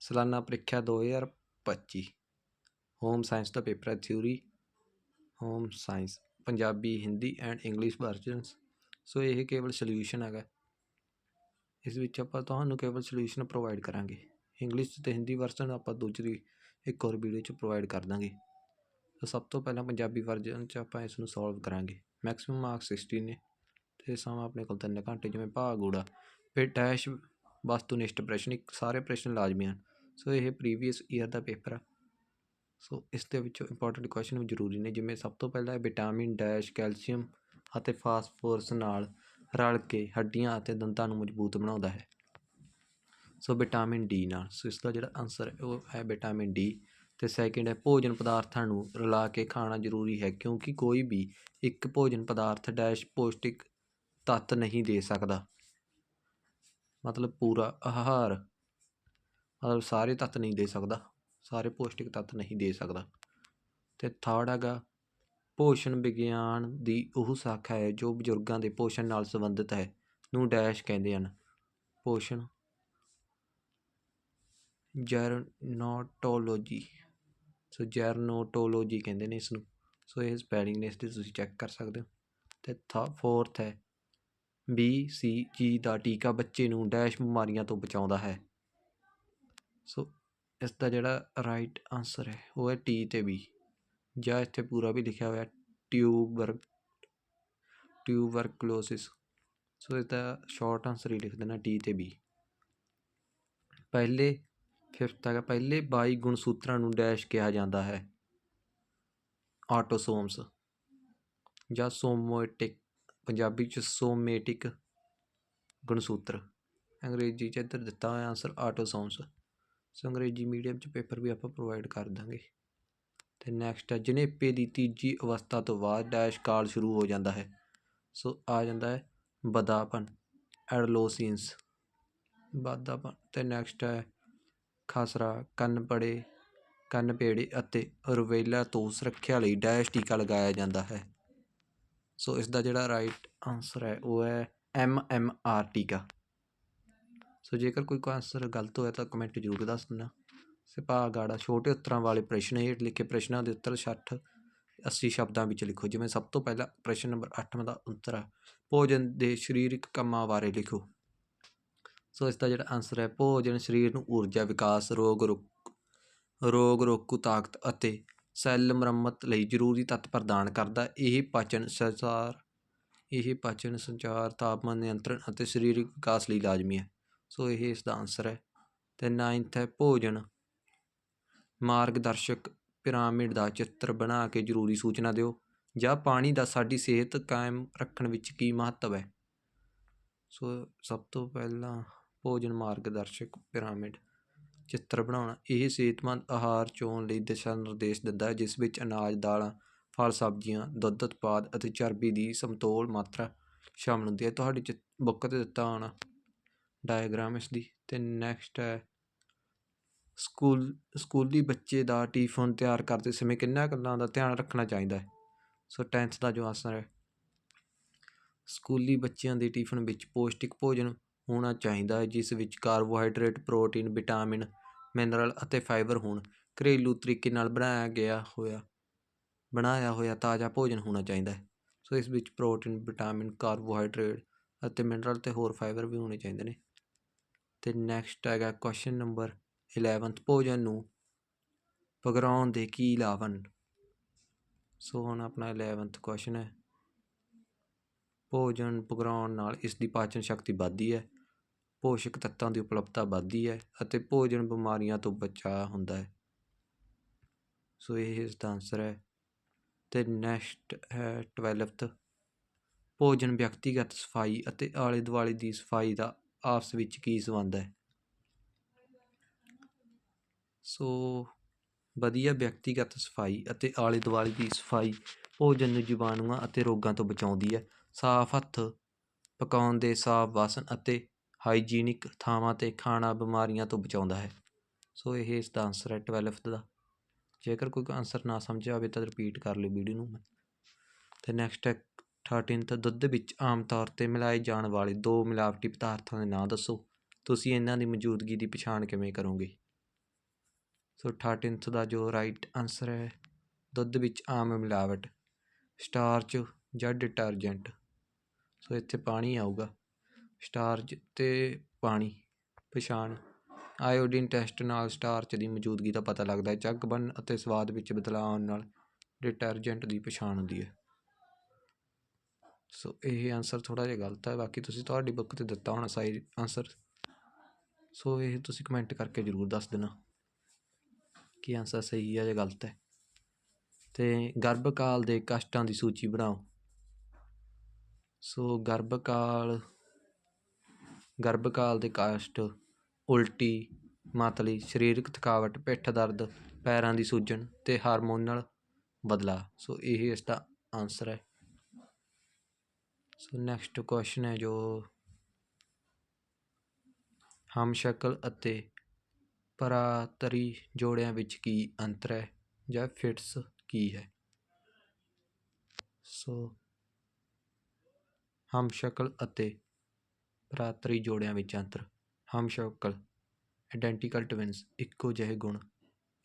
ਸਲਾਨਾ ਪ੍ਰੀਖਿਆ 2025 home science ਦਾ ਪੇਪਰ ਹੈ theory home science Punjabi, Hindi and English versions so ਇਹ ਕੇਵਲ ਸੋਲਿਊਸ਼ਨ ਹੈਗਾ। ਇਸ ਵਿੱਚ ਆਪਾਂ ਤੁਹਾਨੂੰ ਕੇਵਲ ਸੋਲਿਊਸ਼ਨ ਪ੍ਰੋਵਾਈਡ ਕਰਾਂਗੇ। ਇੰਗਲਿਸ਼ ਅਤੇ ਹਿੰਦੀ ਵਰਜ਼ਨ ਆਪਾਂ ਦੂਸਰੀ ਇੱਕ ਹੋਰ ਵੀਡੀਓ 'ਚ ਪ੍ਰੋਵਾਈਡ ਕਰ ਦਾਂਗੇ। ਤਾਂ ਸਭ ਤੋਂ ਪਹਿਲਾਂ ਪੰਜਾਬੀ ਵਰਜ਼ਨ 'ਚ ਆਪਾਂ ਇਸ ਨੂੰ ਸੋਲਵ ਕਰਾਂਗੇ। ਮੈਕਸਿਮਮ ਮਾਰਕਸ 60 ਨੇ। ਤੇ ਸਮਾਂ ਆਪਣੇ ਕੋਲ 3 ਘੰਟੇ, ਜਿਵੇਂ ਭਾਗ ਊੜਾ ਫਿਰ ਡੈਸ਼ ਵਸਤੂਨਿਸ਼ਟ ਪ੍ਰਸ਼ਨ, ਇੱਕ ਸਾਰੇ ਪ੍ਰਸ਼ਨ ਲਾਜ਼ਮੀ ਹਨ। ਸੋ ਇਹ ਪ੍ਰੀਵੀਅਸ ਈਅਰ ਦਾ ਪੇਪਰ ਆ। ਸੋ ਇਸ ਦੇ ਵਿੱਚੋਂ ਇੰਪੋਰਟੈਂਟ ਕੁਐਸਚਨ ਜ਼ਰੂਰੀ ਨੇ, ਜਿਵੇਂ ਸਭ ਤੋਂ ਪਹਿਲਾਂ ਵਿਟਾਮਿਨ ਡੈਸ਼ ਕੈਲਸ਼ੀਅਮ ਅਤੇ ਫਾਸਫੋਰਸ ਨਾਲ ਰਲ ਕੇ ਹੱਡੀਆਂ ਅਤੇ ਦੰਦਾਂ ਨੂੰ ਮਜ਼ਬੂਤ ਬਣਾਉਂਦਾ ਹੈ। ਸੋ ਵਿਟਾਮਿਨ ਡੀ ਨਾਲ, ਸੋ ਇਸ ਦਾ ਜਿਹੜਾ ਆਨਸਰ ਉਹ ਹੈ ਵਿਟਾਮਿਨ ਡੀ ਤੇ ਸੈਕਿੰਡ ਹੈ ਭੋਜਨ ਪਦਾਰਥਾਂ ਨੂੰ ਰਲਾ ਕੇ ਖਾਣਾ ਜ਼ਰੂਰੀ ਹੈ, ਕਿਉਂਕਿ ਕੋਈ ਵੀ ਇੱਕ ਭੋਜਨ ਪਦਾਰਥ ਡੈਸ਼ ਪੌਸ਼ਟਿਕ ਤੱਤ ਨਹੀਂ ਦੇ ਸਕਦਾ। ਮਤਲਬ ਪੂਰਾ ਆਹਾਰ, ਮਤਲਬ ਸਾਰੇ ਤੱਤ ਨਹੀਂ ਦੇ ਸਕਦਾ, ਸਾਰੇ ਪੌਸ਼ਟਿਕ ਤੱਤ ਨਹੀਂ ਦੇ ਸਕਦਾ। ਤੇ ਥਰਡ ਹੈਗਾ, ਪੋਸ਼ਣ ਵਿਗਿਆਨ ਦੀ ਉਹ ਸ਼ਾਖਾ ਹੈ ਜੋ ਬਜ਼ੁਰਗਾਂ ਦੇ ਪੋਸ਼ਣ ਨਾਲ ਸੰਬੰਧਿਤ ਹੈ, ਨੂੰ ਡੈਸ਼ ਕਹਿੰਦੇ ਹਨ। ਪੋਸ਼ਣ, ਜੈਰਨੋਟੋਲੋਜੀ। ਸੋ ਜੈਰਨੋਟੋਲੋਜੀ ਕਹਿੰਦੇ ਨੇ ਇਸ ਨੂੰ ਸੋ ਇਹ ਸਪੈਲਿੰਗ ਨੇ, ਇਸ ਦੀ ਤੁਸੀਂ ਚੈੱਕ ਕਰ ਸਕਦੇ ਹੋ। ਤੇ ਫੋਰਥ ਹੈ ਬੀ ਸੀ ਜੀ ਦਾ ਟੀਕਾ ਬੱਚੇ ਨੂੰ ਡੈਸ਼ ਬਿਮਾਰੀਆਂ ਤੋਂ ਬਚਾਉਂਦਾ ਹੈ। ਸੋ, ਇਸ ਦਾ ਜਿਹੜਾ ਰਾਈਟ ਆਨਸਰ ਹੈ, ਉਹ ਹੈ ਟੀ ਤੇ ਬੀ। ਜਾਂ ਇੱਥੇ ਪੂਰਾ ਵੀ ਲਿਖਿਆ ਹੋਇਆ ਟਿਊਬਰ ਟਿਊਬਰਕਲੋਸਿਸ ਸੋ ਇਸ ਦਾ ਸ਼ਾਰਟ ਆਨਸਰ ਹੀ ਲਿਖ ਦੇਣਾ, ਟੀ ਤੇ ਬੀ। ਪਹਿਲੇ ਫਿਫਥ ਹੈਗਾ ਪਹਿਲੇ 22 ਗੁਣਸੂਤਰਾਂ ਨੂੰ ਡੈਸ਼ ਕਿਹਾ ਜਾਂਦਾ ਹੈ। ਆਟੋਸੋਮਸ। ਜਾਂ ਸੋਮੋਟਿਕ ਪੰਜਾਬੀ ਚ ਸੋਮੇਟਿਕ ਗੁਣਸੂਤਰ। ਅੰਗਰੇਜ਼ੀ ਚ ਇੱਧਰ ਦਿੱਤਾ ਹੋਇਆ ਆਨਸਰ ਆਟੋਸੋਮਸ ਸੋ ਅੰਗਰੇਜ਼ੀ ਮੀਡੀਅਮ ਚ ਪੇਪਰ ਵੀ ਆਪਾਂ ਪ੍ਰੋਵਾਈਡ ਕਰ ਦਾਂਗੇ। ਤੇ ਨੈਕਸਟ ਹੈ ਜਣੇਪੇ ਦੀ ਤੀਜੀ ਅਵਸਥਾ ਤੋਂ ਬਾਅਦ ਡੈਸ਼ ਕਾਲ ਸ਼ੁਰੂ ਹੋ ਜਾਂਦਾ ਹੈ। ਸੋ ਆ ਜਾਂਦਾ ਹੈ ਬਦਾਪਨ ਐਡਲੋਸੀਨਸ ਬਾਦਾਪਨ ਤੇ ਨੈਕਸਟ ਹੈ ਖਸਰਾ, ਕੰਨ ਪੜੇ, ਕੰਨ ਪੇੜੇ ਅਤੇ ਰੁਵੇਲਾ ਤੋਂ ਸੁਰੱਖਿਆ ਲਈ ਡੈਸ਼ ਟੀਕਾ ਲਗਾਇਆ ਜਾਂਦਾ ਹੈ। ਸੋ ਇਸ ਦਾ ਜਿਹੜਾ ਰਾਈਟ ਆਨਸਰ ਹੈ, ਉਹ ਹੈ ਐਮ ਐਮ ਆਰ ਟੀਕਾ ਸੋ ਜੇਕਰ ਕੋਈ ਆਨਸਰ ਗਲਤ ਹੋਇਆ ਤਾਂ ਕਮੈਂਟ ਜ਼ਰੂਰ ਦੱਸ ਦੇਣਾ ਸਿਪਾਹ ਗਾੜਾ, ਛੋਟੇ ਉੱਤਰਾਂ ਵਾਲੇ ਪ੍ਰਸ਼ਨ ਹੇਠ ਲਿਖੇ ਪ੍ਰਸ਼ਨਾਂ ਦੇ ਉੱਤਰ 60 80 ਸ਼ਬਦਾਂ ਵਿੱਚ ਲਿਖੋ, ਜਿਵੇਂ ਸਭ ਤੋਂ ਪਹਿਲਾਂ ਪ੍ਰਸ਼ਨ ਨੰਬਰ 8 ਦਾ ਉੱਤਰ ਹੈ ਭੋਜਨ ਦੇ ਸਰੀਰਕ ਕੰਮਾਂ ਬਾਰੇ ਲਿਖੋ। ਸੋ ਇਸ ਦਾ ਜਿਹੜਾ ਆਨਸਰ ਹੈ, ਭੋਜਨ ਸਰੀਰ ਨੂੰ ਊਰਜਾ, ਵਿਕਾਸ, ਰੋਗ ਰੋਕ, ਰੋਗ ਰੋਕੂ ਤਾਕਤ ਅਤੇ ਸੈੱਲ ਮੁਰੰਮਤ ਲਈ ਜ਼ਰੂਰੀ ਤੱਤ ਪ੍ਰਦਾਨ ਕਰਦਾ। ਇਹ ਪਾਚਨ ਸੰਚਾਰ ਇਹ ਪਾਚਨ ਸੰਚਾਰ ਤਾਪਮਾਨ ਨਿਯੰਤਰਣ ਅਤੇ ਸਰੀਰਕ ਵਿਕਾਸ ਲਈ ਲਾਜ਼ਮੀ ਹੈ। ਸੋ ਇਹ ਇਸ ਦਾ ਆਨਸਰ ਹੈ। ਤੇ ਨਾਈਨਥ ਹੈ ਭੋਜਨ। ਮਾਰਗਦਰਸ਼ਕ ਪਿਰਾਮਿਡ ਦਾ ਚਿੱਤਰ ਬਣਾ ਕੇ ਜ਼ਰੂਰੀ ਸੂਚਨਾ ਦਿਓ। ਜਾਂ ਪਾਣੀ ਦਾ ਸਾਡੀ ਸਿਹਤ ਕਾਇਮ ਰੱਖਣ ਵਿੱਚ ਕੀ ਮਹੱਤਵ ਹੈ? ਸੋ ਸਭ ਤੋਂ ਪਹਿਲਾਂ ਭੋਜਨ ਮਾਰਗਦਰਸ਼ਕ ਪਿਰਾਮਿਡ। ਚਿੱਤਰ ਬਣਾਉਣਾ। ਇਹ ਸਿਹਤਮੰਦ ਆਹਾਰ ਚੋਣ ਲਈ ਦਿਸ਼ਾ ਨਿਰਦੇਸ਼ ਦਿੰਦਾ ਹੈ, ਜਿਸ ਵਿੱਚ ਅਨਾਜ, ਦਾਲਾਂ, ਫਲ, ਸਬਜ਼ੀਆਂ, ਦੁੱਧ, ਉਤਪਾਦ ਅਤੇ ਚਰਬੀ ਦੀ ਸਮਤੋਲ ਮਾਤਰਾ ਸ਼ਾਮਲ ਹੁੰਦੀ ਹੈ। ਤੁਹਾਡੀ ਚਿ ਬੁੱਕ 'ਤੇ ਦਿੱਤਾ ਹੋਣਾ ਡਾਇਗਰਾਮ ਇਸ ਦੀ। ਤੇ ਨੈਕਸਟ ਹੈ, ਸਕੂਲ, ਸਕੂਲੀ ਬੱਚੇ ਦਾ ਟਿਫਨ ਤਿਆਰ ਕਰਦੇ ਸਮੇਂ ਕਿੰਨਾ ਗੱਲਾਂ ਦਾ ਧਿਆਨ ਰੱਖਣਾ ਚਾਹੀਦਾ ਹੈ? ਸੋ 10th ਦਾ ਜੋ ਆਸਰ ਹੈ, ਸਕੂਲੀ ਬੱਚਿਆਂ ਦੇ ਟਿਫਨ ਵਿੱਚ ਪੌਸ਼ਟਿਕ ਭੋਜਨ ਹੋਣਾ ਚਾਹੀਦਾ ਹੈ, ਜਿਸ ਵਿੱਚ ਕਾਰਬੋਹਾਈਡਰੇਟ, ਪ੍ਰੋਟੀਨ, ਵਿਟਾਮਿਨ, ਮਿਨਰਲ ਅਤੇ ਫਾਈਬਰ ਹੋਣ। ਘਰੇਲੂ ਤਰੀਕੇ ਨਾਲ ਬਣਾਇਆ ਗਿਆ ਹੋਇਆ, ਬਣਾਇਆ ਹੋਇਆ ਤਾਜ਼ਾ ਭੋਜਨ ਹੋਣਾ ਚਾਹੀਦਾ ਹੈ। ਸੋ ਇਸ ਵਿੱਚ ਪ੍ਰੋਟੀਨ, ਵਿਟਾਮਿਨ, ਕਾਰਬੋਹਾਈਡਰੇਟ ਅਤੇ ਮਿਨਰਲ ਅਤੇ ਹੋਰ ਫਾਈਬਰ ਵੀ ਹੋਣੇ ਚਾਹੀਦੇ ਨੇ। ਤੇ ਨੈਕਸਟ ਹੈਗਾ ਕੁਐਸਚਨ ਨੰਬਰ 11th ਭੋਜਨ ਨੂੰ ਪਗਰਾਉਣ ਦੇ ਕੀ ਲਾਭ ਹਨ ਸੋ ਹੁਣ ਆਪਣਾ 11th ਕੁਐਸਚਨ ਹੈ। ਭੋਜਨ ਪਗਰਾਉਣ ਨਾਲ ਇਸ ਦੀ ਪਾਚਨ ਸ਼ਕਤੀ ਵੱਧਦੀ ਹੈ। ਪੋਸ਼ਕ ਤੱਤਾਂ ਦੀ ਉਪਲਬਧਤਾ ਵੱਧਦੀ ਹੈ ਅਤੇ ਭੋਜਨ ਬਿਮਾਰੀਆਂ ਤੋਂ ਬਚਾਅ ਹੁੰਦਾ ਹੈ। ਸੋ ਇਹ ਇਸ ਦਾ ਆਨਸਰ ਹੈ। ਅਤੇ ਨੈਕਸਟ ਹੈ 12th ਭੋਜਨ ਵਿਅਕਤੀਗਤ ਸਫ਼ਾਈ ਅਤੇ ਆਲੇ ਦੁਆਲੇ ਦੀ ਸਫ਼ਾਈ ਦਾ ਆਪਸ ਵਿੱਚ ਕੀ ਸੰਬੰਧ ਹੈ? ਸੋ ਵਧੀਆ ਵਿਅਕਤੀਗਤ ਸਫ਼ਾਈ ਅਤੇ ਆਲੇ ਦੁਆਲੇ ਦੀ ਸਫ਼ਾਈ ਭੋਜਨ ਨੂੰ ਜੀਵਾਣੂਆਂ ਅਤੇ ਰੋਗਾਂ ਤੋਂ ਬਚਾਉਂਦੀ ਹੈ। ਸਾਫ਼ ਹੱਥ, ਪਕਾਉਣ ਦੇ ਸਾਫ਼ ਵਾਸਨ ਅਤੇ ਹਾਈਜੀਨਿਕ ਥਾਵਾਂ 'ਤੇ ਖਾਣਾ ਬਿਮਾਰੀਆਂ ਤੋਂ ਬਚਾਉਂਦਾ ਹੈ। ਸੋ ਇਹ ਇਸ ਦਾ ਆਨਸਰ ਹੈ 12th ਦਾ। ਜੇਕਰ ਕੋਈ ਆਨਸਰ ਨਾ ਸਮਝ ਆਵੇ ਤਾਂ ਰਿਪੀਟ ਕਰ ਲਿਓ ਵੀਡੀਓ ਨੂੰ ਤੇ ਨੈਕਸਟ ਹੈ 13th ਦੁੱਧ ਵਿੱਚ ਆਮ ਤੌਰ 'ਤੇ ਮਿਲਾਏ ਜਾਣ ਵਾਲੇ ਦੋ ਮਿਲਾਵਟੀ ਪਦਾਰਥਾਂ ਦੇ ਨਾਂ ਦੱਸੋ। ਤੁਸੀਂ ਇਹਨਾਂ ਦੀ ਮੌਜੂਦਗੀ ਦੀ ਪਛਾਣ ਕਿਵੇਂ ਕਰੋਗੇ? ਸੋ 13th ਦਾ ਜੋ ਰਾਈਟ ਆਨਸਰ ਹੈ, ਦੁੱਧ ਵਿੱਚ ਆਮ ਮਿਲਾਵਟ ਸਟਾਰਚ ਜਾਂ ਡਿਟਰਜੈਂਟ ਸੋ ਇੱਥੇ ਪਾਣੀ ਆਊਗਾ। ਸਟਾਰਚ ਅਤੇ ਪਾਣੀ, ਪਛਾਣ। ਆਇਓਡੀਨ ਟੈਸਟ ਨਾਲ ਸਟਾਰਚ ਦੀ ਮੌਜੂਦਗੀ ਦਾ ਪਤਾ ਲੱਗਦਾ ਹੈ। ਚੱਗ ਬਣਨ ਅਤੇ ਸਵਾਦ ਵਿੱਚ ਬਦਲਾਅ ਆਉਣ ਨਾਲ ਡਿਟਰਜੈਂਟ ਦੀ ਪਛਾਣ ਹੁੰਦੀ ਹੈ। ਸੋ ਇਹ ਆਨਸਰ ਥੋੜ੍ਹਾ ਜਿਹਾ ਗਲਤ ਹੈ। ਬਾਕੀ ਤੁਸੀਂ ਤੁਹਾਡੀ ਬੁੱਕ ਤੇ ਦਿੱਤਾ ਹੋਣਾ ਸਹੀ ਆਨਸਰ ਸੋ ਇਹ ਤੁਸੀਂ ਕਮੈਂਟ ਕਰਕੇ ਜ਼ਰੂਰ ਦੱਸ ਦੇਣਾ ਕਿ ਆਨਸਰ ਸਹੀ ਹੈ ਜਾਂ ਗਲਤ ਹੈ। ਤੇ ਗਰਭਕਾਲ ਦੇ ਕਸ਼ਟਾਂ ਦੀ ਸੂਚੀ ਬਣਾਓ। ਸੋ ਗਰਭਕਾਲ ਗਰਭਕਾਲ ਦੇ ਕਸ਼ਟ, ਉਲਟੀ, ਮਾਤਲੀ, ਸਰੀਰਕ ਥਕਾਵਟ, ਪਿੱਠ ਦਰਦ, ਪੈਰਾਂ ਦੀ ਸੂਜਨ ਅਤੇ ਹਾਰਮੋਨਲ ਬਦਲਾਅ। ਸੋ ਇਹ ਇਸ ਦਾ ਆਨਸਰ ਹੈ। ਸੋ ਨੈਕਸਟ ਕੁਐਸਚਨ ਹੈ ਜੋ ਹਮਸ਼ਕਲ ਅਤੇ ਪਰਾਤਰੀ ਜੋੜਿਆਂ ਵਿੱਚ ਕੀ ਅੰਤਰ ਹੈ ਜਾਂ ਫਿਟਸ ਕੀ ਹੈ? ਸੋ ਹਮਸ਼ਕਲ ਅਤੇ ਭਰਾਤਰੀ ਜੋੜਿਆਂ ਵਿੱਚ ਅੰਤਰ। ਹਮਸ਼ਕਲ। Identical twins. ਇੱਕੋ ਜਿਹੇ ਗੁਣ,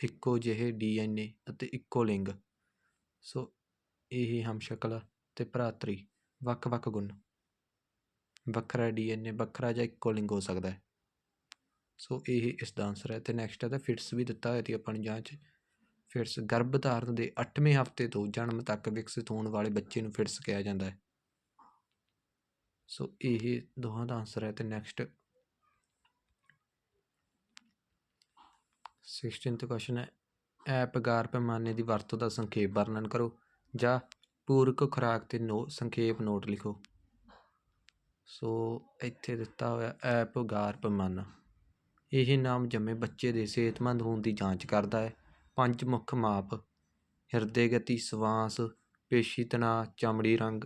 ਇੱਕੋ ਜਿਹੇ ਡੀਐਨਏ ਅਤੇ ਇੱਕੋ ਲਿੰਗ। ਸੋ, ਇਹ ਹਮਸ਼ਕਲ ਤੇ ਭਰਾਤਰੀ। ਵੱਖ-ਵੱਖ ਗੁਣ। ਵੱਖਰਾ ਡੀਐਨਏ, ਵੱਖਰਾ ਜਾਂ ਇੱਕੋ ਲਿੰਗ ਹੋ ਸਕਦਾ ਹੈ। ਸੋ, ਇਹ ਇਸ ਦਾ ਆਨਸਰ ਹੈ ਤੇ ਨੈਕਸਟ ਹੈ ਤਾਂ ਫਿਟਸ ਵੀ ਦਿੱਤਾ ਹੋਇਆ ਸੀ ਆਪਾਂ ਨੂੰ ਜਾਂਚ। ਫਿਟਸ ਗਰਭ ਧਾਰਨ ਦੇ 8ਵੇਂ ਹਫ਼ਤੇ ਤੋਂ ਜਨਮ ਤੱਕ ਵਿਕਸਿਤ ਹੋਣ ਵਾਲੇ ਬੱਚੇ ਨੂੰ ਫਿਟਸ ਕਿਹਾ ਜਾਂਦਾ ਹੈ। ਸੋ ਇਹ ਦੋਹਾਂ ਦਾ ਆਨਸਰ ਹੈ ਤੇ ਨੈਕਸਟ 16th ਕੁਐਸਚਨ ਹੈ। ਐਪ ਗਾਰ ਪੈਮਾਨੇ ਦੀ ਵਰਤੋਂ ਦਾ ਸੰਖੇਪ ਵਰਣਨ ਕਰੋ ਜਾਂ ਪੂਰਕ ਖੁਰਾਕ ਤੇ ਨੋ ਸੰਖੇਪ ਨੋਟ ਲਿਖੋ। ਸੋ ਇੱਥੇ ਦਿੱਤਾ ਹੋਇਆ ਐਪ ਗਾਰ ਪੈਮਾਨਾ। ਇਹ ਨਾਮ ਜੰਮੇ ਬੱਚੇ ਦੇ ਸਿਹਤਮੰਦ ਹੋਣ ਦੀ ਜਾਂਚ ਕਰਦਾ ਹੈ। ਪੰਜ ਮੁੱਖ ਮਾਪ ਹਿਰਦੇ ਗਤੀ, ਸਵਾਸ, ਪੇਸ਼ੀ ਤਣਾਅ, ਚਮੜੀ ਰੰਗ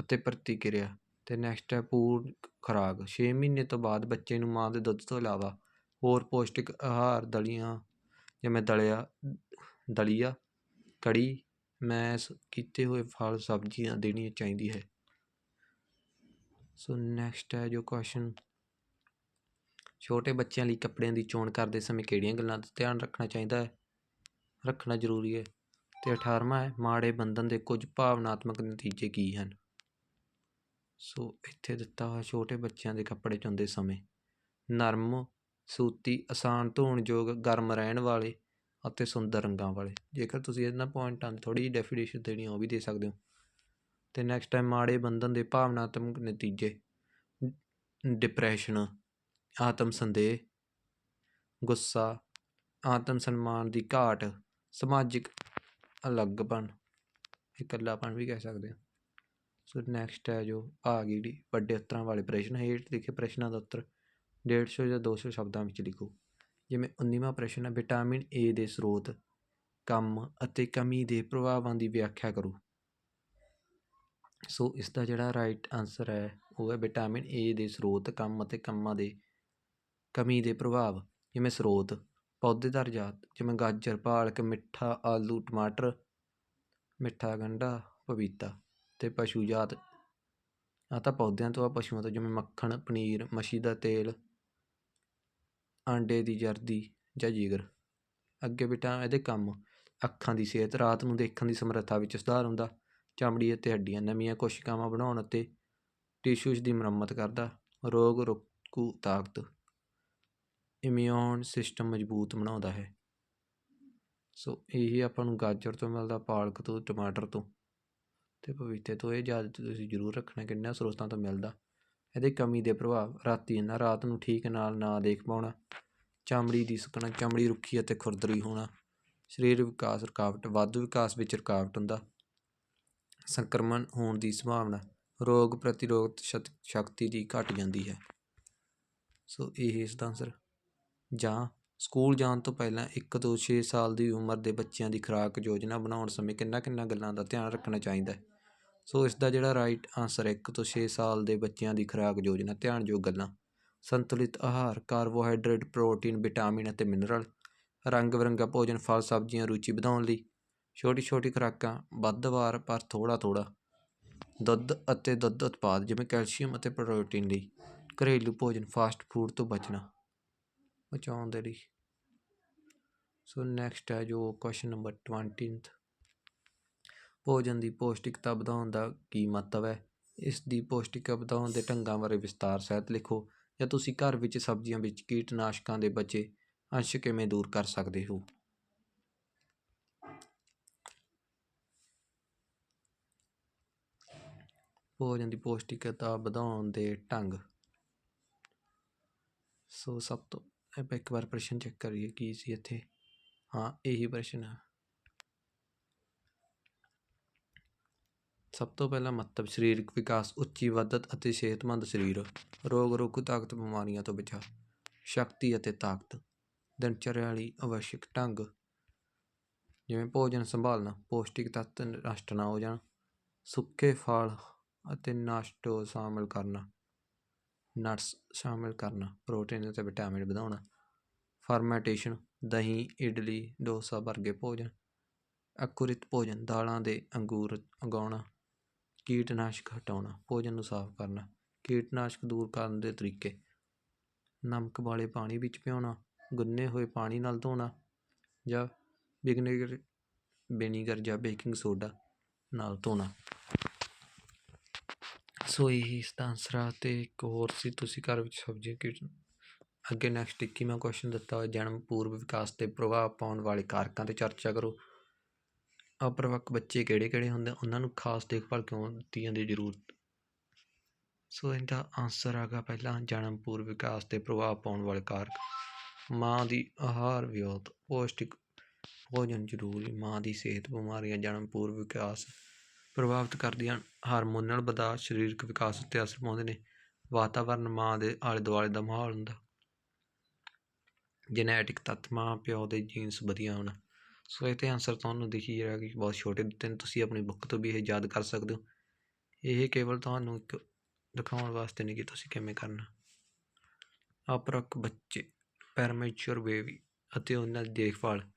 ਅਤੇ ਪ੍ਰਤੀਕਿਰਿਆ ਅਤੇ ਨੈਕਸਟ ਹੈ ਪੂਰਨ ਖੁਰਾਕ। ਛੇ ਮਹੀਨੇ ਤੋਂ ਬਾਅਦ ਬੱਚੇ ਨੂੰ ਮਾਂ ਦੇ ਦੁੱਧ ਤੋਂ ਇਲਾਵਾ ਹੋਰ ਪੌਸ਼ਟਿਕ ਆਹਾਰ, ਦਲੀਆਂ, ਜਿਵੇਂ ਦਲਿਆ, ਦਲੀਆ, ਕੜੀ, ਮੈਸ, ਕੀਤੇ ਹੋਏ ਫਲ, ਸਬਜ਼ੀਆਂ ਦੇਣੀਆਂ ਚਾਹੀਦੀ ਹੈ। ਸੋ ਨੈਕਸਟ ਹੈ ਜੋ ਕੁਐਸਚਨ ਛੋਟੇ ਬੱਚਿਆਂ ਲਈ ਕੱਪੜਿਆਂ ਦੀ ਚੋਣ ਕਰਦੇ ਸਮੇਂ ਕਿਹੜੀਆਂ ਗੱਲਾਂ ਦਾ ਧਿਆਨ ਰੱਖਣਾ ਚਾਹੀਦਾ ਹੈ? ਰੱਖਣਾ ਜ਼ਰੂਰੀ ਹੈ। ਅਤੇ ਅਠਾਰਵਾਂ ਹੈ, ਮਾੜੇ ਬੰਧਨ ਦੇ ਕੁਝ ਭਾਵਨਾਤਮਕ ਨਤੀਜੇ ਕੀ ਹਨ? ਸੋ ਇੱਥੇ ਦਿੱਤਾ ਹੋਇਆ ਛੋਟੇ ਬੱਚਿਆਂ ਦੇ ਕੱਪੜੇ ਚੁਣਦੇ ਸਮੇਂ ਨਰਮ, ਸੂਤੀ, ਆਸਾਨ ਧੋਣਯੋਗ, ਗਰਮ ਰਹਿਣ ਵਾਲੇ ਅਤੇ ਸੁੰਦਰ ਰੰਗਾਂ ਵਾਲੇ। ਜੇਕਰ ਤੁਸੀਂ ਇਹਨਾਂ ਪੁਆਇੰਟਾਂ ਦੀ ਥੋੜ੍ਹੀ ਜਿਹੀ ਡੈਫੀਨੇਸ਼ਨ ਦੇਣੀ ਉਹ ਵੀ ਦੇ ਸਕਦੇ ਹੋ। ਅਤੇ ਨੈਕਸਟ ਹੈ ਮਾੜੇ ਬੰਧਨ ਦੇ ਭਾਵਨਾਤਮਕ ਨਤੀਜੇ ਡਿਪਰੈਸ਼ਨ ਆਤਮ ਸੰਦੇਹ, ਗੁੱਸਾ, ਆਤਮ ਸਨਮਾਨ ਦੀ ਘਾਟ, ਸਮਾਜਿਕ ਅਲੱਗਪਣ ਇਕੱਲਾਪਣ ਵੀ ਕਹਿ ਸਕਦੇ ਹਾਂ। ਸੋ ਨੈਕਸਟ ਹੈ ਜੋ ਆ ਗਈ ਜਿਹੜੀ ਵੱਡੇ ਉੱਤਰਾਂ ਵਾਲੇ ਪ੍ਰਸ਼ਨ, ਹੇਠ ਲਿਖੇ ਪ੍ਰਸ਼ਨਾਂ ਦਾ ਉੱਤਰ। 150 ਜਾਂ 200 ਸ਼ਬਦਾਂ ਵਿੱਚ ਲਿਖੋ। ਜਿਵੇਂ 19ਵਾਂ ਪ੍ਰਸ਼ਨ ਹੈ, ਵਿਟਾਮਿਨ ਏ ਦੇ ਸਰੋਤ, ਕੰਮ ਅਤੇ ਕਮੀ ਦੇ ਪ੍ਰਭਾਵਾਂ ਦੀ ਵਿਆਖਿਆ ਕਰੋ। ਸੋ ਇਸ ਦਾ ਜਿਹੜਾ ਰਾਈਟ ਆਨਸਰ ਹੈ, ਉਹ ਹੈ ਵਿਟਾਮਿਨ ਏ ਦੇ ਸਰੋਤ, ਕੰਮ ਅਤੇ ਕੰਮਾਂ ਦੇ, ਕਮੀ ਦੇ ਪ੍ਰਭਾਵ। ਜਿਵੇਂ ਸਰੋਤ ਪੌਦੇਦਾਰ ਜਾਤ ਜਿਵੇਂ ਗਾਜਰ, ਪਾਲਕ, ਮਿੱਠਾ, ਆਲੂ, ਟਮਾਟਰ, ਮਿੱਠਾ ਗੰਢਾ ਪਪੀਤਾ। ਅਤੇ ਪਸ਼ੂ ਜਾਤ। ਆ ਤਾਂ ਪੌਦਿਆਂ ਤੋਂ ਆ ਪਸ਼ੂਆਂ ਤੋਂ, ਜਿਵੇਂ ਮੱਖਣ, ਪਨੀਰ, ਮੱਛੀ ਦਾ ਤੇਲ, ਆਂਡੇ ਦੀ ਜਰਦੀ ਜਾਂ ਜਿਗਰ। ਅੱਗੇ ਬੇਟਾ ਇਹਦੇ ਕੰਮ, ਅੱਖਾਂ ਦੀ ਸਿਹਤ, ਰਾਤ ਨੂੰ ਦੇਖਣ ਦੀ ਸਮਰੱਥਾ ਵਿੱਚ ਸੁਧਾਰ ਹੁੰਦਾ, ਚਮੜੀ ਅਤੇ ਹੱਡੀਆਂ ਨਵੀਆਂ ਕੋਸ਼ਿਕਾਵਾਂ ਬਣਾਉਣ ਅਤੇ ਟਿਸ਼ੂਜ਼ ਦੀ ਮੁਰੰਮਤ ਕਰਦਾ, ਰੋਗ ਰੋਕੂ ਤਾਕਤ, ਇਮਿਊਨ ਸਿਸਟਮ ਮਜ਼ਬੂਤ ਬਣਾਉਂਦਾ ਹੈ। ਸੋ ਇਹੀ ਆਪਾਂ ਨੂੰ ਗਾਜਰ ਤੋਂ ਮਿਲਦਾ ਪਾਲਕ ਤੋਂ, ਟਮਾਟਰ ਤੋਂ। ਅਤੇ ਭਵਿੱਖ ਤੋਂ ਇਹ ਯਾਦ ਤੁਸੀਂ ਜ਼ਰੂਰ ਰੱਖਣਾ ਕਿੰਨਾ ਸਰੋਤਾਂ ਤੋਂ ਮਿਲਦਾ। ਇਹਦੇ ਕਮੀ ਦੇ ਪ੍ਰਭਾਵ ਰਾਤੀ ਨਾ, ਰਾਤ ਨੂੰ ਠੀਕ ਨਾਲ ਨਾ ਦੇਖ ਪਾਉਣਾ, ਚਮੜੀ ਦੀ ਸੁੱਕਣਾ, ਚਮੜੀ ਰੁੱਖੀ ਅਤੇ ਖੁਰਦਰੀ ਹੋਣਾ। ਸਰੀਰ ਵਿਕਾਸ, ਰੁਕਾਵਟ, ਵਾਧੂ ਵਿਕਾਸ ਵਿੱਚ ਰੁਕਾਵਟ ਹੁੰਦਾ। ਸੰਕਰਮਣ ਹੋਣ ਦੀ ਸੰਭਾਵਨਾ, ਰੋਗ ਪ੍ਰਤੀਰੋਧ ਸ਼ਕਤੀ ਦੀ ਘਟ ਜਾਂਦੀ ਹੈ। ਸੋ ਇਹ ਇਸ ਦਾ ਆਨਸਰ ਜਾਂ ਸਕੂਲ ਜਾਣ ਤੋਂ ਪਹਿਲਾਂ 1 ਤੋਂ 6 ਸਾਲ ਦੀ ਉਮਰ ਦੇ ਬੱਚਿਆਂ ਦੀ ਖੁਰਾਕ ਯੋਜਨਾ ਬਣਾਉਣ ਸਮੇਂ ਕਿੰਨਾ ਕਿੰਨਾ ਗੱਲਾਂ ਦਾ ਧਿਆਨ ਰੱਖਣਾ ਚਾਹੀਦਾ ਹੈ? ਸੋ ਇਸ ਦਾ ਜਿਹੜਾ ਰਾਈਟ ਆਨਸਰ ਇੱਕ ਤੋਂ 6 ਸਾਲ ਦੇ ਬੱਚਿਆਂ ਦੀ ਖੁਰਾਕ ਯੋਜਨਾ, ਧਿਆਨਯੋਗ ਗੱਲਾਂ। ਸੰਤੁਲਿਤ ਆਹਾਰ ਕਾਰਬੋਹਾਈਡਰੇਟ ਪ੍ਰੋਟੀਨ ਵਿਟਾਮਿਨ ਅਤੇ ਮਿਨਰਲ ਰੰਗ ਬਿਰੰਗਾ ਭੋਜਨ, ਫਲ, ਸਬਜ਼ੀਆਂ, ਰੁਚੀ ਵਧਾਉਣ ਲਈ। ਛੋਟੀ ਛੋਟੀ ਖੁਰਾਕਾਂ, ਵੱਧ ਵਾਰ ਪਰ ਥੋੜਾ ਥੋੜਾ ਦੁੱਧ ਅਤੇ ਦੁੱਧ ਉਤਪਾਦ, ਜਿਵੇਂ ਕੈਲਸ਼ੀਅਮ ਅਤੇ ਪ੍ਰੋਟੀਨ ਲਈ। ਘਰੇਲੂ ਭੋਜਨ ਫਾਸਟ ਫੂਡ ਤੋਂ ਬਚਣਾ, ਬਚਾਉਣ ਦੇ ਲਈ। ਸੋ ਨੈਕਸਟ ਹੈ ਜੋ ਕੁਐਸਚਨ ਨੰਬਰ 20th ਭੋਜਨ ਦੀ ਪੌਸ਼ਟਿਕਤਾ ਵਧਾਉਣ ਦਾ ਕੀ ਮਹੱਤਵ ਹੈ? ਇਸ ਦੀ ਪੌਸ਼ਟਿਕਤਾ ਵਧਾਉਣ ਦੇ ਢੰਗਾਂ ਬਾਰੇ ਵਿਸਥਾਰ ਸਹਿਤ ਲਿਖੋ ਜਾਂ ਤੁਸੀਂ ਘਰ ਵਿੱਚ ਸਬਜ਼ੀਆਂ ਵਿੱਚ ਕੀਟਨਾਸ਼ਕਾਂ ਦੇ ਬਚੇ ਅੰਸ਼ ਕਿਵੇਂ ਦੂਰ ਕਰ ਸਕਦੇ ਹੋ? ਭੋਜਨ ਦੀ ਪੌਸ਼ਟਿਕਤਾ ਵਧਾਉਣ ਦੇ ਢੰਗ। ਸੋ ਸਭ ਤੋਂ, ਆਪਾਂ ਇੱਕ ਵਾਰ ਪ੍ਰਸ਼ਨ ਚੈੱਕ ਕਰੀਏ ਕੀ ਸੀ ਇੱਥੇ? ਹਾਂ, ਇਹੀ ਪ੍ਰਸ਼ਨ ਹੈ ਸਭ ਤੋਂ ਪਹਿਲਾ ਮਹੱਤਵ ਸਰੀਰਕ ਵਿਕਾਸ, ਉੱਚੀ ਵਧਤ ਅਤੇ ਸਿਹਤਮੰਦ ਸਰੀਰ, ਰੋਗ ਰੋਗੂ, ਤਾਕਤ ਬਿਮਾਰੀਆਂ ਤੋਂ ਬਚਾਅ, ਸ਼ਕਤੀ ਅਤੇ ਤਾਕਤ, ਦਿਨਚਰਿਆ ਲਈ ਆਵਸ਼ਕ ਢੰਗ, ਜਿਵੇਂ ਭੋਜਨ ਸੰਭਾਲਣਾ, ਪੌਸ਼ਟਿਕ ਤੱਤ ਨਸ਼ਟ ਨਾ ਹੋ ਜਾਣ, ਸੁੱਕੇ ਫਲ ਅਤੇ ਨਾਸ਼ਟੋ ਸ਼ਾਮਿਲ ਕਰਨਾ, ਨਟਸ ਸ਼ਾਮਿਲ ਕਰਨਾ, ਪ੍ਰੋਟੀਨ ਅਤੇ ਵਿਟਾਮਿਨ ਵਧਾਉਣਾ, ਫਰਮੈਂਟੇਸ਼ਨ, ਦਹੀਂ, ਇਡਲੀ, ਡੋਸਾ ਵਰਗੇ ਭੋਜਨ, ਅਕੁਰਿਤ ਭੋਜਨ, ਦਾਲਾਂ ਦੇ ਅੰਗੂਰ ਉਗਾਉਣਾ ਕੀਟਨਾਸ਼ਕ ਹਟਾਉਣਾ, ਭੋਜਨ ਨੂੰ ਸਾਫ਼ ਕਰਨਾ, ਕੀਟਨਾਸ਼ਕ ਦੂਰ ਕਰਨ ਦੇ ਤਰੀਕੇ। ਨਮਕ ਵਾਲੇ ਪਾਣੀ ਵਿੱਚ ਭਿਉਣਾ, ਗੁੰਨੇ ਹੋਏ ਪਾਣੀ ਨਾਲ ਧੋਣਾ, ਜਾਂ ਵਿਗਨੇਗਰ ਵਿਨੀਗਰ ਜਾਂ ਬੇਕਿੰਗ ਸੋਡਾ ਨਾਲ ਧੋਣਾ। ਸੋ ਇਹੀ ਇਸ ਦਾ ਆਨਸਰ ਆ ਤੇ ਇੱਕ ਹੋਰ ਸੀ, ਤੁਸੀਂ ਘਰ ਵਿੱਚ ਸਬਜ਼ੀਆਂ ਕਿ ਅੱਗੇ ਨੈਕਸਟ ਇੱਕੀਵਾਂ ਕੁਐਸਚਨ ਦਿੱਤਾ ਹੋਇਆ ਜਨਮ, ਪੂਰਵ ਵਿਕਾਸ ਤੇ ਪ੍ਰਭਾਵ ਪਾਉਣ ਵਾਲੇ ਕਾਰਕਾਂ ਤੇ ਚਰਚਾ ਕਰੋ। ਅਪਰਵਕ ਬੱਚੇ ਕਿਹੜੇ ਕਿਹੜੇ ਹੁੰਦੇ ਉਹਨਾਂ ਨੂੰ ਖਾਸ ਦੇਖਭਾਲ ਕਿਉਂ ਦਿੱਤੀ ਜਾਂਦੀ ਜ਼ਰੂਰਤ? ਸੋ ਇਹਦਾ ਆਨਸਰ ਆਗਾ ਪਹਿਲਾਂ ਜਨਮ ਪੂਰਵ ਵਿਕਾਸ ਤੇ ਪ੍ਰਭਾਵ ਪਾਉਣ ਵਾਲੇ ਕਾਰਕ। ਮਾਂ ਦੀ ਆਹਾਰ ਵਿਉਤ, ਪੌਸ਼ਟਿਕ ਭੋਜਨ ਜ਼ਰੂਰੀ, ਮਾਂ ਦੀ ਸਿਹਤ ਬਿਮਾਰੀਆਂ ਜਨਮ ਪੂਰਵ ਵਿਕਾਸ ਪ੍ਰਭਾਵਿਤ ਕਰਦੀਆਂ ਹਾਰਮੋਨਲ ਬਦਲਾਅ ਸਰੀਰਕ ਵਿਕਾਸ ਉੱਤੇ ਅਸਰ ਪਾਉਂਦੇ ਨੇ। ਵਾਤਾਵਰਨ ਮਾਂ ਦੇ ਆਲੇ ਦੁਆਲੇ ਦਾ ਮਾਹੌਲ ਹੁੰਦਾ। ਜੈਨੇਟਿਕ ਤੱਤ ਮਾਂ ਪਿਓ ਦੇ ਜੀਨਸ ਵਧੀਆ ਹੋਣ। ਸੋ ਇਹ ਤੇ ਆਨਸਰ ਤੁਹਾਨੂੰ ਦਿਖੀ ਰਿਹਾ ਕਿ ਬਹੁਤ ਛੋਟੇ ਦਿੱਤੇ ਨੇ ਤੁਸੀਂ ਆਪਣੀ ਬੁੱਕ ਤੋਂ ਵੀ ਇਹ ਯਾਦ ਕਰ ਸਕਦੇ ਹੋ। ਇਹ ਕੇਵਲ ਤੁਹਾਨੂੰ ਇੱਕ ਦਿਖਾਉਣ ਵਾਸਤੇ ਨਹੀਂ ਕਿ ਤੁਸੀਂ ਕਿਵੇਂ ਕਰਨਾ। ਅਪਰਕ ਬੱਚੇ ਪੈਰਮੈਚੁਰ ਬੇਬੀ ਅਤੇ ਉਹਨਾਂ ਦੀ ਦੇਖਭਾਲ।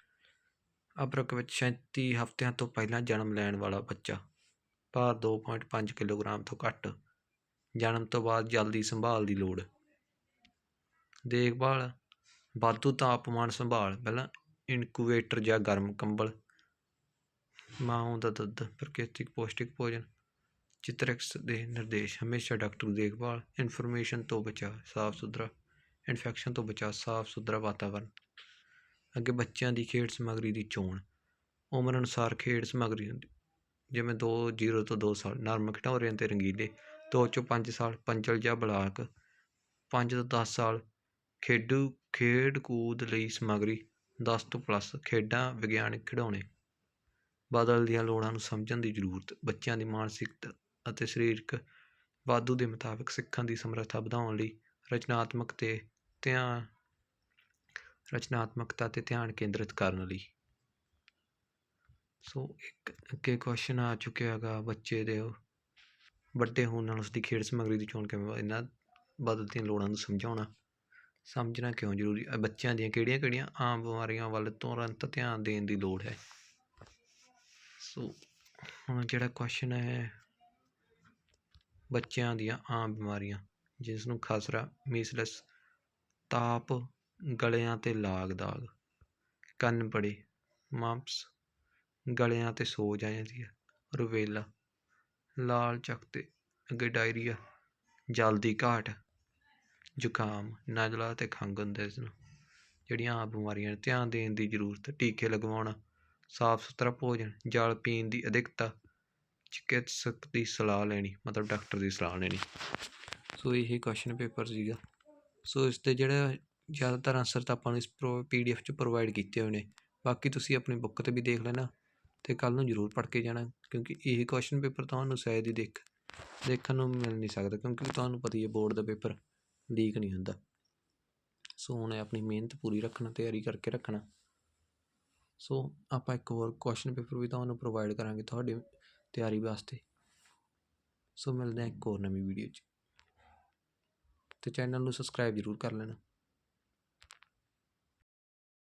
ਅਪਰਕ ਵਿੱਚ 37 ਹਫ਼ਤਿਆਂ ਤੋਂ ਪਹਿਲਾਂ ਜਨਮ ਲੈਣ ਵਾਲਾ ਬੱਚਾ, ਭਾਰ 2.5 ਕਿਲੋਗ੍ਰਾਮ ਤੋਂ ਘੱਟ। ਜਨਮ ਤੋਂ ਬਾਅਦ ਜਲਦੀ ਸੰਭਾਲ ਦੀ ਲੋੜ। ਦੇਖਭਾਲ, ਵਾਧੂ ਤਾਪਮਾਨ ਸੰਭਾਲ, ਪਹਿਲਾਂ ਇਨਕੂਬੇਟਰ ਜਾਂ ਗਰਮ ਕੰਬਲ। ਮਾਂ ਦਾ ਦੁੱਧ ਪ੍ਰਕਿਰਤਿਕ ਪੌਸ਼ਟਿਕ ਭੋਜਨ। ਚਿਤਰਕਸ ਦੇ ਨਿਰਦੇਸ਼, ਹਮੇਸ਼ਾ ਡਾਕਟਰ ਦੀ ਦੇਖਭਾਲ, ਇਨਫੋਰਮੇਸ਼ਨ ਤੋਂ ਬਚਾਅ, ਸਾਫ਼ ਸੁਥਰਾ, ਇਨਫੈਕਸ਼ਨ ਤੋਂ ਬਚਾਅ, ਸਾਫ਼ ਸੁਥਰਾ ਵਾਤਾਵਰਨ। ਅੱਗੇ ਬੱਚਿਆਂ ਦੀ ਖੇਡ ਸਮੱਗਰੀ ਦੀ ਚੋਣ। ਉਮਰ ਅਨੁਸਾਰ ਖੇਡ ਸਮੱਗਰੀ ਹੁੰਦੀ, ਜਿਵੇਂ 2 0 ਤੋਂ 2 ਸਾਲ, ਨਰਮ ਘਟੌਰਿਆਂ ਤੇ ਰੰਗੀਲੇ 2 'ਚੋਂ 5 ਸਾਲ ਪੰਜਲ ਜਾਂ ਬਲਾਕ 5 ਤੋਂ 10 ਸਾਲ, ਖੇਡੂ ਖੇਡ ਕੂਦ ਲਈ ਸਮੱਗਰੀ। ਦਸ ਤੋਂ ਪਲੱਸ ਖੇਡਾਂ ਵਿਗਿਆਨਕ ਖਿਡੌਣੇ। ਬਦਲਦੀਆਂ ਲੋੜਾਂ ਨੂੰ ਸਮਝਣ ਦੀ ਜ਼ਰੂਰਤ, ਬੱਚਿਆਂ ਦੀ ਮਾਨਸਿਕ ਅਤੇ ਸਰੀਰਕ ਵਾਧੂ ਦੇ ਮੁਤਾਬਿਕ ਸਿੱਖਣ ਦੀ ਸਮਰੱਥਾ ਵਧਾਉਣ ਲਈ ਰਚਨਾਤਮਕ ਅਤੇ ਧਿਆਨ, ਰਚਨਾਤਮਕਤਾ ਤੇ ਧਿਆਨ ਕੇਂਦਰਿਤ ਕਰਨ ਲਈ। ਸੋ, ਇੱਕ ਅੱਗੇ ਕੁਐਸਚਨ ਆ ਚੁੱਕਿਆ ਹੈਗਾ ਬੱਚੇ ਦੇ ਵੱਡੇ ਹੋਣ ਨਾਲ ਉਸਦੀ ਖੇਡ ਸਮੱਗਰੀ ਦੀ ਚੋਣ ਕਿਵੇਂ ਇਹਨਾਂ ਬਦਲਦੀਆਂ ਲੋੜਾਂ ਨੂੰ ਸਮਝਾਉਣਾ। ਸਮਝਣਾ ਕਿਉਂ ਜ਼ਰੂਰੀ ਹੈ? ਬੱਚਿਆਂ ਦੀਆਂ ਕਿਹੜੀਆਂ ਕਿਹੜੀਆਂ ਆਮ ਬਿਮਾਰੀਆਂ ਵੱਲ ਤੁਰੰਤ ਧਿਆਨ ਦੇਣ ਦੀ ਲੋੜ ਹੈ? ਸੋ ਹੁਣ ਜਿਹੜਾ ਕੁਐਸਚਨ ਹੈ, ਬੱਚਿਆਂ ਦੀਆਂ ਆਮ ਬਿਮਾਰੀਆਂ ਜਿਸ ਨੂੰ ਖਸਰਾ, ਮੀਸਲਸ, ਤਾਪ, ਗਲਿਆਂ ਤੇ ਲਾਗ ਦਾਗ, ਕੰਨ ਬੜੇ, ਮੰਪਸ, ਗਲਿਆਂ ਤੇ ਸੋਜ ਆ ਜਾਂਦੀ ਹੈ, ਰੁਵੇਲਾ, ਲਾਲ ਚੱਕ ਤੇ ਅੱਗੇ ਡਾਇਰੀਆ ਜਲ ਦੀ ਘਾਟ ਜ਼ੁਕਾਮ, ਨਜ਼ਲਾ ਅਤੇ ਖੰਘ ਹੁੰਦੇ ਇਸ ਨੂੰ ਜਿਹੜੀਆਂ ਆਮ ਬਿਮਾਰੀਆਂ ਧਿਆਨ ਦੇਣ ਦੀ ਜ਼ਰੂਰਤ, ਟੀਕੇ ਲਗਵਾਉਣਾ, ਸਾਫ਼ ਸੁਥਰਾ ਭੋਜਨ, ਜਲ ਪੀਣ ਦੀ ਅਧਿਕਤਾ, ਚਿਕਿਤਸਕ ਦੀ ਸਲਾਹ ਲੈਣੀ, ਮਤਲਬ ਡਾਕਟਰ ਦੀ ਸਲਾਹ ਲੈਣੀ। ਸੋ ਇਹ ਕੁਐਸਚਨ ਪੇਪਰ ਸੀਗਾ। ਸੋ ਇਸ ਤੇ ਜਿਹੜਾ ਜ਼ਿਆਦਾਤਰ ਆਨਸਰ ਤਾਂ ਆਪਾਂ ਨੂੰ ਇਸ ਪੀਡੀਐਫ 'ਚ ਪ੍ਰੋਵਾਈਡ ਕੀਤੇ ਹੋਏ ਨੇ। ਬਾਕੀ ਤੁਸੀਂ ਆਪਣੀ ਬੁੱਕ ਤੇ ਵੀ ਦੇਖ ਲੈਣਾ ਤੇ ਕੱਲ ਨੂੰ ਜ਼ਰੂਰ ਪੜ੍ਹ ਕੇ ਜਾਣਾ, ਕਿਉਂਕਿ ਇਹ ਕੁਐਸਚਨ ਪੇਪਰ ਤੁਹਾਨੂੰ ਸ਼ਾਇਦ ਹੀ ਦੇਖ, ਦੇਖਣ ਨੂੰ ਮਿਲ ਨਹੀਂ ਸਕਦਾ, ਕਿਉਂਕਿ ਤੁਹਾਨੂੰ ਪਤਾ ਹੀ ਹੈ ਬੋਰਡ ਦਾ ਪੇਪਰ ਲੀਕ ਨਹੀਂ ਹੁੰਦਾ। ਸੋ ਹੁਣ ਆਪਣੀ ਮਿਹਨਤ ਪੂਰੀ ਰੱਖਣਾ, ਤਿਆਰੀ ਕਰਕੇ ਰੱਖਣਾ। ਸੋ ਆਪਾਂ ਇੱਕ ਹੋਰ ਕੁਐਸਚਨ ਪੇਪਰ ਵੀ ਤੁਹਾਨੂੰ ਪ੍ਰੋਵਾਈਡ ਕਰਾਂਗੇ ਤੁਹਾਡੇ ਤਿਆਰੀ ਵਾਸਤੇ। ਸੋ ਮਿਲਦੇ ਹਾਂ ਇੱਕ ਹੋਰ ਨਵੀਂ ਵੀਡੀਓ 'ਚ। ਤੇ ਚੈਨਲ ਨੂੰ ਸਬਸਕ੍ਰਾਈਬ ਜ਼ਰੂਰ ਕਰ ਲੈਣਾ।